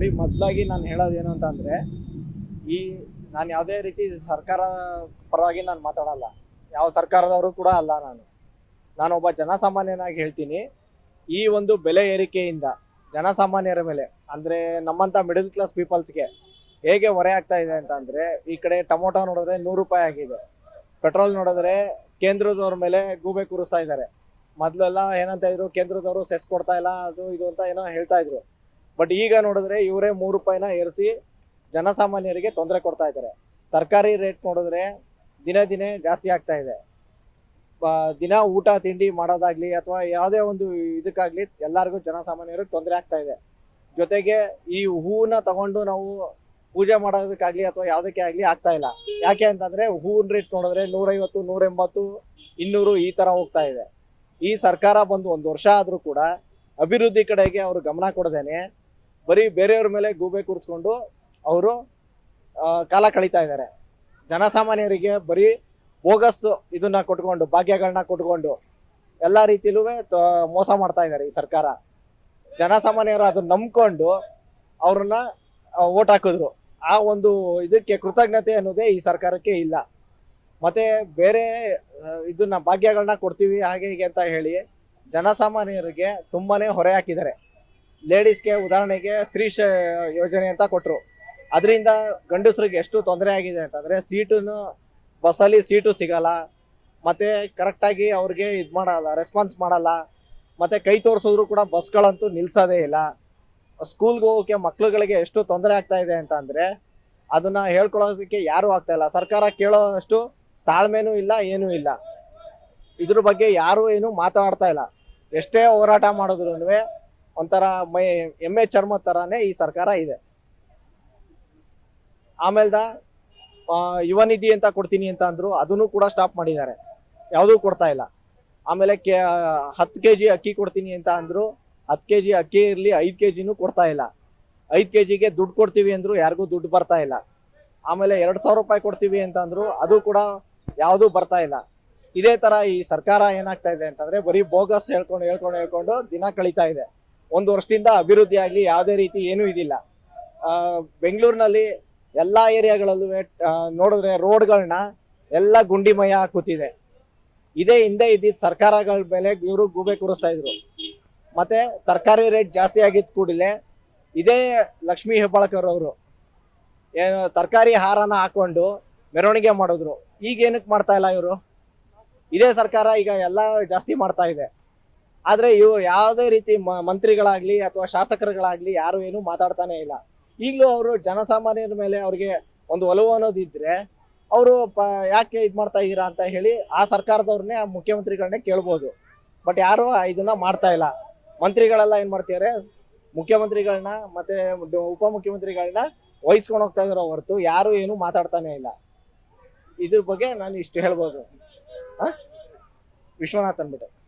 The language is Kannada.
ನೋಡಿ ಮೊದಲಾಗಿ ನಾನು ಏನು ಅಂತ ಅಂದ್ರೆ ಈ ನಾನು ಯಾವುದೇ ರೀತಿ ಸರ್ಕಾರ ಪರವಾಗಿ ನಾನು ಮಾತಾಡಲ್ಲ. ಯಾವ ಸರ್ಕಾರದವರು ಕೂಡ ಅಲ್ಲ ನಾನು. ನಾನೊಬ್ಬ ಜನಸಾಮಾನ್ಯನಾಗಿ ಹೇಳ್ತೀನಿ. ಈ ಒಂದು ಬೆಲೆ ಏರಿಕೆಯಿಂದ ಜನಸಾಮಾನ್ಯರ ಮೇಲೆ, ಅಂದ್ರೆ ನಮ್ಮಂತ ಮಿಡಲ್ ಕ್ಲಾಸ್ ಪೀಪಲ್ಸ್ಗೆ ಹೇಗೆ ಹೊರೆ ಆಗ್ತಾ ಇದೆ ಅಂತ ಅಂದ್ರೆ ಈ ಕಡೆ ಟೊಮೊಟೊ ನೋಡಿದ್ರೆ ನೂರು ರೂಪಾಯಿ ಆಗಿದೆ. ಪೆಟ್ರೋಲ್ ನೋಡಿದ್ರೆ ಕೇಂದ್ರದವ್ರ ಮೇಲೆ ಗೂಬೆ ಕೂರಿಸ್ತಾ ಇದ್ದಾರೆ. ಮೊದಲೆಲ್ಲ ಏನಂತ ಇದ್ರು, ಕೇಂದ್ರದವರು ಸೆಸ್ ಕೊಡ್ತಾ ಇಲ್ಲ, ಅದು ಇದು ಅಂತ ಏನೋ ಹೇಳ್ತಾ ಇದ್ರು. ಬಟ್ ಈಗ ನೋಡಿದ್ರೆ ಇವರೇ ಮೂರು ರೂಪಾಯಿನ ಏರಿಸಿ ಜನಸಾಮಾನ್ಯರಿಗೆ ತೊಂದರೆ ಕೊಡ್ತಾ ಇದ್ದಾರೆ. ತರಕಾರಿ ರೇಟ್ ನೋಡಿದ್ರೆ ದಿನೇ ದಿನೇ ಜಾಸ್ತಿ ಆಗ್ತಾ ಇದೆ. ದಿನ ಊಟ, ತಿಂಡಿ ಮಾಡೋದಾಗ್ಲಿ ಅಥವಾ ಯಾವುದೇ ಒಂದು ಇದಕ್ಕಾಗ್ಲಿ ಎಲ್ಲರಿಗೂ ಜನಸಾಮಾನ್ಯರಿಗೆ ತೊಂದರೆ ಆಗ್ತಾ ಇದೆ. ಜೊತೆಗೆ ಈ ಹೂವನ್ನ ತಗೊಂಡು ನಾವು ಪೂಜೆ ಮಾಡೋದಕ್ಕಾಗ್ಲಿ ಅಥವಾ ಯಾವುದಕ್ಕೆ ಆಗ್ಲಿ ಆಗ್ತಾ ಇಲ್ಲ. ಯಾಕೆ ಅಂತಂದ್ರೆ ಹೂವಿನ ರೇಟ್ ನೋಡಿದ್ರೆ ನೂರೈವತ್ತು ನೂರ ಎಂಬತ್ತು ಇನ್ನೂರು ಈ ತರ ಹೋಗ್ತಾ ಇದೆ. ಈ ಸರ್ಕಾರ ಬಂದು ಒಂದು ವರ್ಷ ಆದ್ರೂ ಕೂಡ ಅಭಿವೃದ್ಧಿ ಕಡೆಗೆ ಅವರು ಗಮನ ಕೊಡದೇನೆ ಬರೀ ಬೇರೆಯವ್ರ ಮೇಲೆ ಗೂಬೆ ಕೂರಿಸ್ಕೊಂಡು ಅವರು ಕಾಲ ಕಳೀತಾ ಇದ್ದಾರೆ. ಜನಸಾಮಾನ್ಯರಿಗೆ ಬರೀ ಬೋಗಸ್ ಇದನ್ನ ಕೊಟ್ಕೊಂಡು, ಭಾಗ್ಯಗಳನ್ನ ಕೊಟ್ಕೊಂಡು ಎಲ್ಲ ರೀತಿಯಲ್ಲೂ ಮೋಸ ಮಾಡ್ತಾ ಇದ್ದಾರೆ ಈ ಸರ್ಕಾರ. ಜನಸಾಮಾನ್ಯರು ಅದನ್ನ ನಂಬ್ಕೊಂಡು ಅವ್ರನ್ನ ಓಟ್ ಹಾಕಿದ್ರು. ಆ ಒಂದು ಇದಕ್ಕೆ ಕೃತಜ್ಞತೆ ಅನ್ನೋದೇ ಈ ಸರ್ಕಾರಕ್ಕೆ ಇಲ್ಲ. ಮತ್ತೆ ಬೇರೆ ಇದನ್ನ ಭಾಗ್ಯಗಳನ್ನ ಕೊಡ್ತೀವಿ ಹಾಗೆ ಹೀಗೆ ಅಂತ ಹೇಳಿ ಜನಸಾಮಾನ್ಯರಿಗೆ ತುಂಬಾನೇ ಹೊರೆ ಹಾಕಿದ್ದಾರೆ. ಲೇಡೀಸ್ಗೆ ಉದಾಹರಣೆಗೆ ಸ್ತ್ರೀ ಯೋಜನೆ ಅಂತ ಕೊಟ್ರು. ಅದರಿಂದ ಗಂಡಸರಿಗೆ ಎಷ್ಟು ತೊಂದರೆ ಆಗಿದೆ ಅಂತಂದ್ರೆ ಸೀಟನ್ನು, ಬಸ್ಸಲ್ಲಿ ಸೀಟು ಸಿಗಲ್ಲ. ಮತ್ತೆ ಕರೆಕ್ಟಾಗಿ ಅವ್ರಿಗೆ ಇದು ಮಾಡಲ್ಲ, ರೆಸ್ಪಾನ್ಸ್ ಮಾಡಲ್ಲ. ಮತ್ತೆ ಕೈ ತೋರಿಸಿದ್ರು ಕೂಡ ಬಸ್ಗಳಂತೂ ನಿಲ್ಸೋದೇ ಇಲ್ಲ. ಸ್ಕೂಲ್ಗೆ ಹೋಗೋಕೆ ಮಕ್ಳುಗಳಿಗೆ ಎಷ್ಟು ತೊಂದರೆ ಆಗ್ತಾ ಇದೆ ಅಂತ ಅಂದ್ರೆ ಅದನ್ನ ಹೇಳ್ಕೊಳ್ಳೋದಕ್ಕೆ ಯಾರು ಆಗ್ತಾ ಇಲ್ಲ. ಸರ್ಕಾರ ಕೇಳೋಷ್ಟು ತಾಳ್ಮೆನೂ ಇಲ್ಲ, ಏನೂ ಇಲ್ಲ. ಇದ್ರ ಬಗ್ಗೆ ಯಾರು ಏನು ಮಾತಾಡ್ತಾ ಇಲ್ಲ. ಎಷ್ಟೇ ಹೋರಾಟ ಮಾಡಿದ್ರು ಒಂಥರ ಮೈ, ಎಮ್ಮೆ ಚರ್ಮ ತರಾನೇ ಈ ಸರ್ಕಾರ ಇದೆ. ಆಮೇಲ್ದ ಯುವ ನಿಧಿ ಅಂತ ಕೊಡ್ತೀನಿ ಅಂತ ಅಂದ್ರು, ಅದನ್ನು ಕೂಡ ಸ್ಟಾಪ್ ಮಾಡಿದ್ದಾರೆ. ಯಾವುದೂ ಕೊಡ್ತಾ ಇಲ್ಲ. ಆಮೇಲೆ ಕೆ, ಹತ್ತು ಕೆ ಜಿ ಅಕ್ಕಿ ಕೊಡ್ತೀನಿ ಅಂತ ಅಂದ್ರು, ಹತ್ತು ಕೆ ಜಿ ಅಕ್ಕಿ ಇರಲಿ, ಐದು ಕೆ ಜಿನೂ ಕೊಡ್ತಾ ಇಲ್ಲ. ಐದು ಕೆ ಜಿಗೆ ದುಡ್ಡು ಕೊಡ್ತೀವಿ ಅಂದ್ರು, ಯಾರಿಗೂ ದುಡ್ಡು ಬರ್ತಾ ಇಲ್ಲ. ಆಮೇಲೆ ಎರಡು ಸಾವಿರ ರೂಪಾಯಿ ಕೊಡ್ತೀವಿ ಅಂತ ಅಂದ್ರು, ಅದು ಕೂಡ ಯಾವುದೂ ಬರ್ತಾ ಇಲ್ಲ. ಇದೇ ತರ ಈ ಸರ್ಕಾರ ಏನಾಗ್ತಾ ಇದೆ ಅಂತಂದ್ರೆ ಬರೀ ಬೋಗಸ್ ಹೇಳ್ಕೊಂಡು ಹೇಳ್ಕೊಂಡು ಹೇಳ್ಕೊಂಡು ದಿನ ಕಳೀತಾ ಇದೆ. ಒಂದು ವರ್ಷದಿಂದ ಅಭಿವೃದ್ಧಿ ಆಗಲಿ ಯಾವುದೇ ರೀತಿ ಏನೂ ಇದಿಲ್ಲ. ಬೆಂಗಳೂರಿನಲ್ಲಿ ಎಲ್ಲ ಏರಿಯಾಗಳಲ್ಲೂ ನೋಡಿದ್ರೆ ರೋಡ್ಗಳನ್ನ ಎಲ್ಲ ಗುಂಡಿಮಯ ಕೂತಿದೆ. ಇದೇ ಹಿಂದೆ ಇದ್ದಿದ್ದ ಸರ್ಕಾರಗಳ ಮೇಲೆ ಇವರು ಗೂಬೆ ಕೂರಿಸ್ತಾ ಇದ್ರು. ಮತ್ತೆ ತರಕಾರಿ ರೇಟ್ ಜಾಸ್ತಿ ಆಗಿದ್ದ ಕೂಡಲೇ ಇದೇ ಲಕ್ಷ್ಮೀ ಹೆಬ್ಬಾಳ್ಕರ್ ಅವರು ಏನು ತರಕಾರಿ ಹಾರನ ಹಾಕೊಂಡು ಮೆರವಣಿಗೆ ಮಾಡಿದ್ರು. ಈಗ ಏನಕ್ಕೆ ಮಾಡ್ತಾ ಇಲ್ಲ ಇವರು? ಇದೇ ಸರ್ಕಾರ ಈಗ ಎಲ್ಲ ಜಾಸ್ತಿ ಮಾಡ್ತಾ ಇದೆ. ಆದ್ರೆ ಇವು ಯಾವುದೇ ರೀತಿ ಮಂತ್ರಿಗಳಾಗ್ಲಿ ಅಥವಾ ಶಾಸಕರುಗಳಾಗ್ಲಿ ಯಾರು ಏನು ಮಾತಾಡ್ತಾನೆ ಇಲ್ಲ. ಈಗಲೂ ಅವರು ಜನಸಾಮಾನ್ಯರ ಮೇಲೆ ಅವ್ರಿಗೆ ಒಂದು ಒಲವು ಅನ್ನೋದಿದ್ರೆ ಅವರು ಯಾಕೆ ಇದ್ ಮಾಡ್ತಾ ಇದ್ದೀರಾ ಅಂತ ಹೇಳಿ ಆ ಸರ್ಕಾರದವ್ರನ್ನೇ ಮುಖ್ಯಮಂತ್ರಿಗಳನ್ನೇ ಕೇಳ್ಬೋದು. ಬಟ್ ಯಾರು ಇದನ್ನ ಮಾಡ್ತಾ ಇಲ್ಲ. ಮಂತ್ರಿಗಳೆಲ್ಲ ಏನ್ ಮಾಡ್ತಿದ್ದಾರೆ ಮುಖ್ಯಮಂತ್ರಿಗಳನ್ನ ಮತ್ತೆ ಉಪ ಉಪಮುಖ್ಯಮಂತ್ರಿಗಳನ್ನ ವಹಿಸ್ಕೊಂಡು ಹೋಗ್ತಾ ಇದಾರೆ ಹೊರತು ಯಾರು ಏನು ಮಾತಾಡ್ತಾನೆ ಇಲ್ಲ. ಇದ್ರ ಬಗ್ಗೆ ನಾನು ಇಷ್ಟು ಹೇಳ್ಬೋದು? ವಿಶ್ವನಾಥ್ ಅಂದ್ಬಿಟ್ಟು.